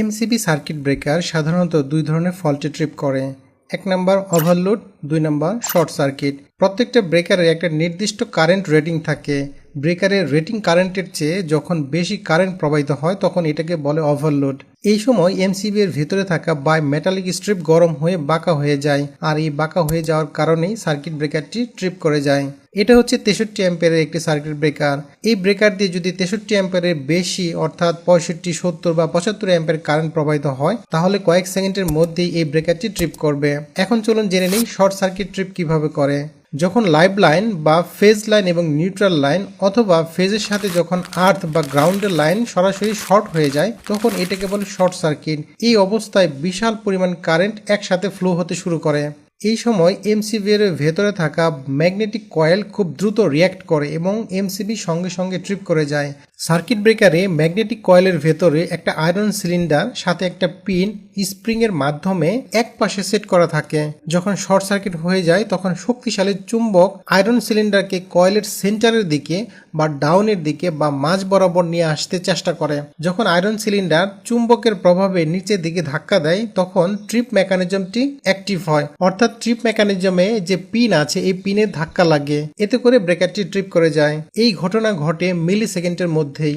MCB circuit breaker সাধারণত দুই ধরনের ফল্টে ট্রিপ করে। এক নাম্বার ওভারলোড দুই নাম্বার শর্ট সার্কিট প্রত্যেকটা ব্রেকারের একটা নির্দিষ্ট কারেন্ট রেটিং থাকে। ব্রেকারের রেটিং কারেন্টের চেয়ে যখন বেশি কারেন্ট প্রবাহিত হয়, তখন এটাকে বলে ওভারলোড এই সময় এমসিবি এর ভেতরে থাকা বাই মেটালিক স্ট্রিপ গরম হয়ে বাঁকা হয়ে যায়, আর এই বাঁকা হয়ে যাওয়ার কারণেই সার্কিট ব্রেকারটি ট্রিপ করে যায়। এটা হচ্ছে তেষট্টি অ্যাম্পিয়ারের একটি সার্কিট ব্রেকার এই ব্রেকার দিয়ে যদি তেষট্টি অ্যাম্পিয়ারের বেশি, অর্থাৎ পঁয়ষট্টি, সত্তর বা পঁচাত্তর অ্যাম্পিয়ার কারেন্ট প্রবাহিত হয়, তাহলে কয়েক সেকেন্ডের মধ্যেই এই ব্রেকারটি ট্রিপ করবে। এখন চলুন জেনে নিই শর্ট সার্কিট ট্রিপ কীভাবে করে। যখন লাইভ লাইন বা ফেজ লাইন এবং নিউট্রাল লাইন অথবা ফেজের সাথে যখন আর্থ বা গ্রাউন্ডের লাইন সরাসরি শর্ট হয়ে যায়, তখন এটাকে বলে শর্ট সার্কিট। এই অবস্থায় বিশাল পরিমাণ কারেন্ট একসাথে ফ্লো হতে শুরু করে। এই সময় এমসিবি এর ভেতরে থাকা ম্যাগনেটিক কয়েল খুব দ্রুত রিয়্যাক্ট করে এবং এমসিবি সঙ্গে সঙ্গে ট্রিপ করে যায়। সার্কিট ব্রেকারে ম্যাগনেটিক কয়েলের ভেতরে একটা আয়রন সিলিন্ডার সাথে একটা পিন স্প্রিং এর মাধ্যমে এক পাশে সেট করা থাকে। যখন শর্ট সার্কিট হয়ে যায়, তখন শক্তিশালী চুম্বক আয়রন সিলিন্ডারকে কয়েলের সেন্টারের দিকে বা ডাউনের দিকে বা মাঝ বরাবর নিয়ে আসতে চেষ্টা করে। যখন আয়রন সিলিন্ডার চুম্বকের প্রভাবে নিচের দিকে ধাক্কা দেয়, তখন ট্রিপ মেকানিজমটি অ্যাক্টিভ হয়। অর্থাৎ ট্রিপ মেকানিজমে যে পিন আছে, এই পিনের ধাক্কা লাগে। এতে করে ব্রেকারটি ট্রিপ করে যায়। এই ঘটনা ঘটে মিলি সেকেন্ডের মধ্যেই।